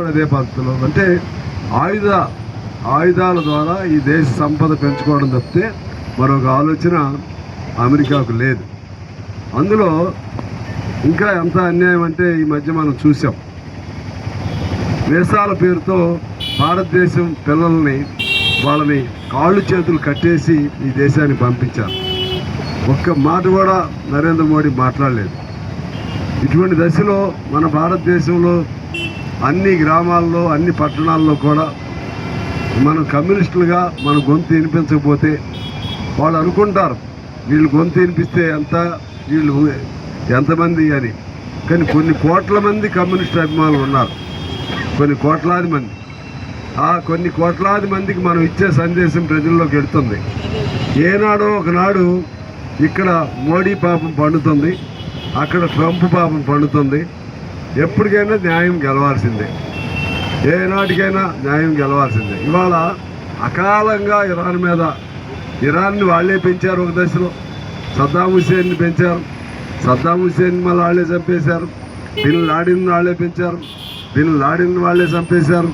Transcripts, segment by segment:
కూడా అదే పద్ధతిలో అంటే ఆయుధ ఆయుధాల ద్వారా ఈ దేశ సంపద పెంచుకోవడం తప్పితే మరొక ఆలోచన అమెరికాకు లేదు. అందులో ఇంకా ఎంత అన్యాయం అంటే ఈ మధ్య మనం చూసాం వేషాల పేరుతో భారతదేశం పిల్లల్ని వాళ్ళని కాళ్ళు చేతులు కట్టేసి ఈ దేశానికి పంపించారు. ఒక్క మాట కూడా నరేంద్ర మోడీ మాట్లాడలేదు. ఇటువంటి దశలో మన భారతదేశంలో అన్ని గ్రామాల్లో అన్ని పట్టణాల్లో కూడా మనం కమ్యూనిస్టులుగా మన గొంతు వినిపించకపోతే వాళ్ళు అనుకుంటారు వీళ్ళు గొంతు వినిపిస్తే ఎంత వీళ్ళు ఎంతమంది అని. కానీ కొన్ని కోట్ల మంది కమ్యూనిస్ట్ అభిమానులు ఉన్నారు. కొన్ని కోట్లాది మంది. ఆ కొన్ని కోట్లాది మందికి మనం ఇచ్చే సందేశం ప్రజల్లోకి వెళుతుంది. ఏనాడో ఒకనాడు ఇక్కడ మోడీ పాపం పండుతుంది అక్కడ ట్రంప్ పాపం పండుతుంది ఎప్పటికైనా న్యాయం గెలవాల్సిందే. ఏనాటికైనా న్యాయం గెలవాల్సిందే. ఇవాళ అకాలంగా ఇరాన్ మీద ఇరాన్ని వాళ్ళే పెంచారు ఒక దశలో. సద్దాం హుసేన్ని పెంచారు. సద్దాం హుసేన్ మళ్ళీ వాళ్ళే చంపేశారు. బిన్ లాడిన వాళ్ళే పెంచారు. బిన్ లాడిన వాళ్ళే చంపేశారు.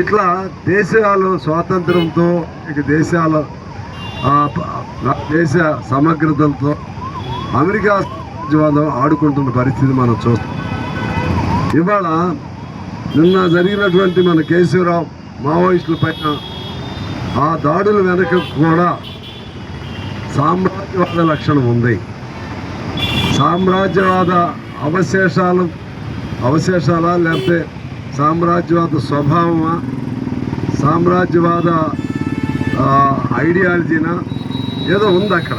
ఇట్లా దేశాలు స్వాతంత్రంతో ఇక దేశాల దేశ సమగ్రతలతో అమెరికా సామ్రాజ్యవాదం ఆడుకుంటున్న పరిస్థితి మనం చూస్తాం ఇవాళ నిన్న జరిగినటువంటి మన కేశవరావు మావోయిస్టుల పైన ఆ దాడుల వెనక కూడా సామ్రాజ్యవాద లక్షణం ఉంది. సామ్రాజ్యవాద అవశేషాలు అవశేషాలా లేకపోతే సామ్రాజ్యవాద స్వభావమా? సామ్రాజ్యవాద ఐడియాలజీనా? ఏదో ఉంది అక్కడ.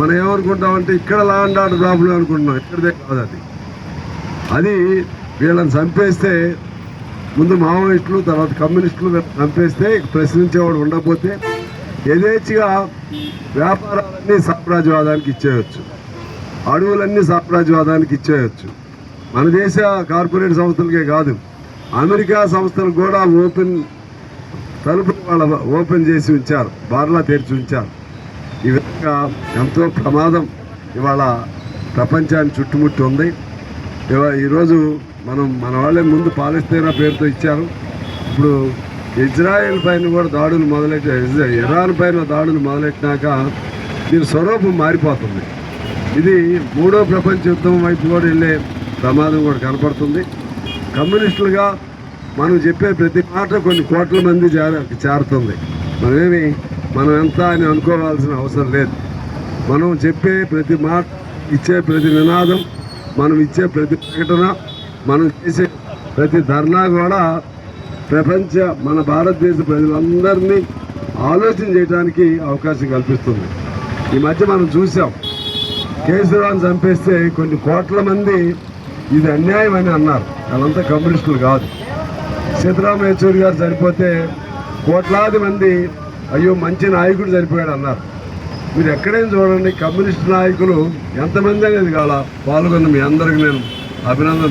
మనం ఏమనుకుంటామంటే ఇక్కడ లాండ్ ఆర్డర్ ప్రాబ్లం అనుకుంటున్నాం. ఇక్కడదే కాదు అది. అది వీళ్ళని చంపేస్తే ముందు మావోయిస్టులు తర్వాత కమ్యూనిస్టులు చంపేస్తే ప్రశ్నించేవాడు ఉండకపోతే యథేచ్ఛగా వ్యాపారాలన్నీ సామ్రాజ్యవాదానికి ఇచ్చేయచ్చు. అడవులన్నీ సామ్రాజ్యవాదానికి ఇచ్చేయచ్చు. మన దేశ కార్పొరేట్ సంస్థలకే కాదు అమెరికా సంస్థలు కూడా ఓపెన్ తలుపు వాళ్ళ ఓపెన్ చేసి ఉంచారు బార్లా తెరిచి ఉంచారు. ఈ విధంగా ఎంతో ప్రమాదం ఇవాళ ప్రపంచాన్ని చుట్టుముట్టి ఉంది. ఈరోజు మనం మన వాళ్ళే ముందు పాలస్తీనా పేరుతో ఇచ్చారు. ఇప్పుడు ఇజ్రాయెల్ పైన కూడా దాడులు మొదలెట్ట ఇరాన్ పైన దాడులు మొదలెట్టినాక దీని స్వరూపం మారిపోతుంది. ఇది మూడో ప్రపంచ యుద్ధం వైపు కూడా వెళ్ళే ప్రమాదం కూడా కనపడుతుంది. కమ్యూనిస్టులుగా మనం చెప్పే ప్రతి మాట కొన్ని కోట్ల మంది చేరుతుంది మనమేమి మనం ఎంత అని అనుకోవాల్సిన అవసరం లేదు. మనం చెప్పే ప్రతి మాట ఇచ్చే ప్రతి నినాదం మనం ఇచ్చే ప్రతి ప్రకటన మనం చేసే ప్రతి ధర్నా కూడా ప్రపంచ మన భారతదేశ ప్రజలందరినీ ఆలోచన చేయడానికి అవకాశం కల్పిస్తుంది. ఈ మధ్య మనం చూసాం కేసీరావుని చంపేస్తే కొన్ని కోట్ల మంది ఇది అన్యాయం అని అన్నారు. వాళ్ళంతా కమ్యూనిస్టులు కాదు. సీతారాం యచూరి గారు చనిపోతే కోట్లాది మంది అయ్యో మంచి నాయకుడు చనిపోయాడు అన్నారు. మీరు ఎక్కడైనా చూడండి కమ్యూనిస్ట్ నాయకులు ఎంతమంది అనేది కాల పాల్గొన్న మీ అందరికి నేను అభినందన